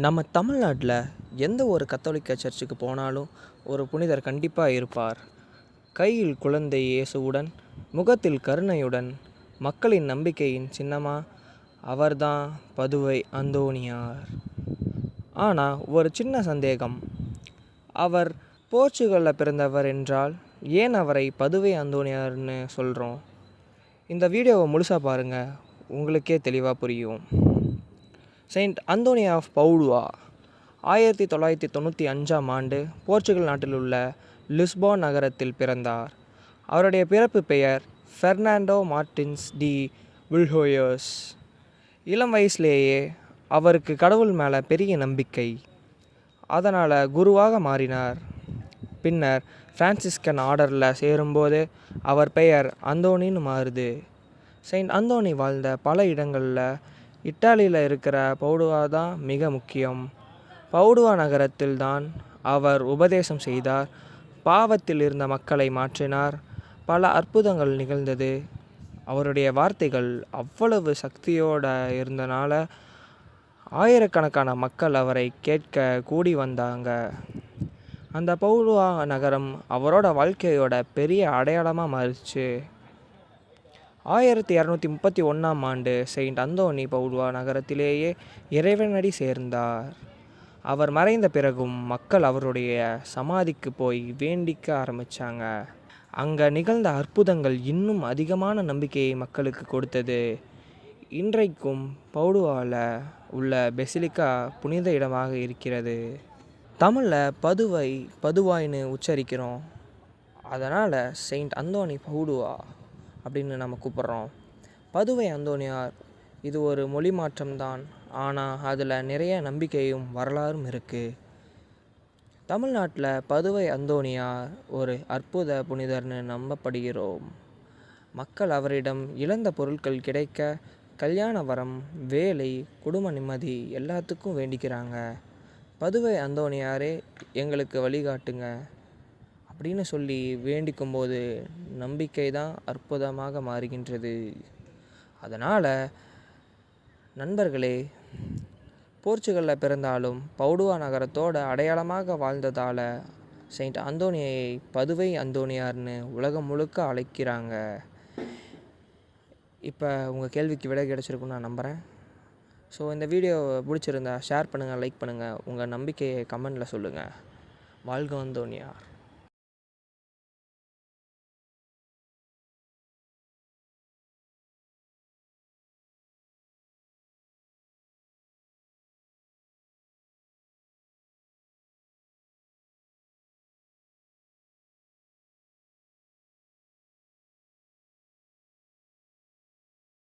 நம்ம தமிழ்நாட்டில் எந்த ஒரு கத்தோலிக்க சர்ச்சுக்கு போனாலும் ஒரு புனிதர் கண்டிப்பாக இருப்பார். கையில் குழந்தை இயேசுவுடன் முகத்தில் கருணையுடன் மக்களின் நம்பிக்கையின் சின்னமாக அவர்தான் பதுவை அந்தோனியார் ஆனால் ஒரு சின்ன சந்தேகம். அவர் போர்ச்சுகலில் பிறந்தவர் என்றால் ஏன் அவரை பதுவை அந்தோனியார்னு சொல்கிறோம் இந்த வீடியோவை முழுசாக பாருங்கள் உங்களுக்கே தெளிவாக புரியும். செயின்ட் அந்தோனி ஆஃப் பவுடுவா ஆயிரத்தி தொள்ளாயிரத்தி தொண்ணூற்றி அஞ்சாம் ஆண்டு போர்ச்சுகல் நாட்டில் உள்ள லிஸ்பான் நகரத்தில் பிறந்தார். அவருடைய பிறப்பு பெயர் ஃபெர்னாண்டோ மார்டின்ஸ் டி வில்ஹோயர்ஸ் இளம் வயசுலேயே அவருக்கு கடவுள் மேலே பெரிய நம்பிக்கை. அதனால் குருவாக மாறினார். பின்னர் பிரான்சிஸ்கன் ஆர்டரில் சேரும்போது அவர் பெயர் அந்தோனின்னு மாறுது. செயின்ட் அந்தோனி வாழ்ந்த பல இடங்களில் இத்தாலியில் இருக்கிற பவுடுவா தான் மிக முக்கியம். பவுடுவா நகரத்தில் தான் அவர் உபதேசம் செய்தார். பாவத்தில் இருந்த மக்களை மாற்றினார். பல அற்புதங்கள் நிகழ்ந்தது. அவருடைய வார்த்தைகள் அவ்வளவு சக்தியோட இருந்தனால ஆயிரக்கணக்கான மக்கள் அவரை கேட்க கூடி வந்தாங்க. அந்த பவுடுவா நகரம் அவரோட வாழ்க்கையோட பெரிய அடையாளமாக மாறிச்சு. ஆயிரத்தி இரநூத்தி முப்பத்தி ஒன்றாம் ஆண்டு செயின்ட் அந்தோனி பவுடுவா நகரத்திலேயே இறைவனடி சேர்ந்தார். அவர் மறைந்த பிறகும் மக்கள் அவருடைய சமாதிக்கு போய் வேண்டிக்க ஆரம்பித்தாங்க அங்கே நிகழ்ந்த அற்புதங்கள் இன்னும் அதிகமான நம்பிக்கையை மக்களுக்கு கொடுத்தது. இன்றைக்கும் பவுடுவாவில் உள்ள பெசிலிக்கா புனித இடமாக இருக்கிறது. தமிழில் பதுவை பதுவாய்னு உச்சரிக்கிறோம். அதனால் செயின்ட் அந்தோனி பவுடுவா அப்படின்னு நம்ம கூப்பிட்றோம். பதுவை அந்தோனியார் இது ஒரு மொழி மாற்றம்தான் ஆனால் அதில் நிறைய நம்பிக்கையும் வரலாறும் இருக்குது தமிழ்நாட்டில் பதுவை அந்தோனியார் ஒரு அற்புத புனிதர்னு நம்பப்படுகிறோம். மக்கள் அவரிடம் இழந்த பொருட்கள் கிடைக்க கல்யாண வரம் வேலை குடும்ப நிம்மதி எல்லாத்துக்கும் வேண்டிக்கிறாங்க. பதுவை அந்தோனியாரே எங்களுக்கு வழிகாட்டுங்க. அப்படின்னு சொல்லி வேண்டிக்கும்போது நம்பிக்கை தான் அற்புதமாக மாறுகின்றது. அதனால் நண்பர்களே போர்ச்சுகலில் பிறந்தாலும் பவுடுவா நகரத்தோட அடையாளமாக வாழ்ந்ததால் செயின்ட் அந்தோனியை பதுவை அந்தோனியார்னு உலகம் முழுக்க அழைக்கிறாங்க. இப்போ உங்கள் கேள்விக்கு விடை கிடச்சிருக்குன்னு நான் நம்புகிறேன் ஸோ இந்த வீடியோ பிடிச்சிருந்தா ஷேர் பண்ணுங்கள் லைக் பண்ணுங்கள் உங்கள் நம்பிக்கையை கமெண்டில் சொல்லுங்கள் வாழ்க அந்தோனியார்.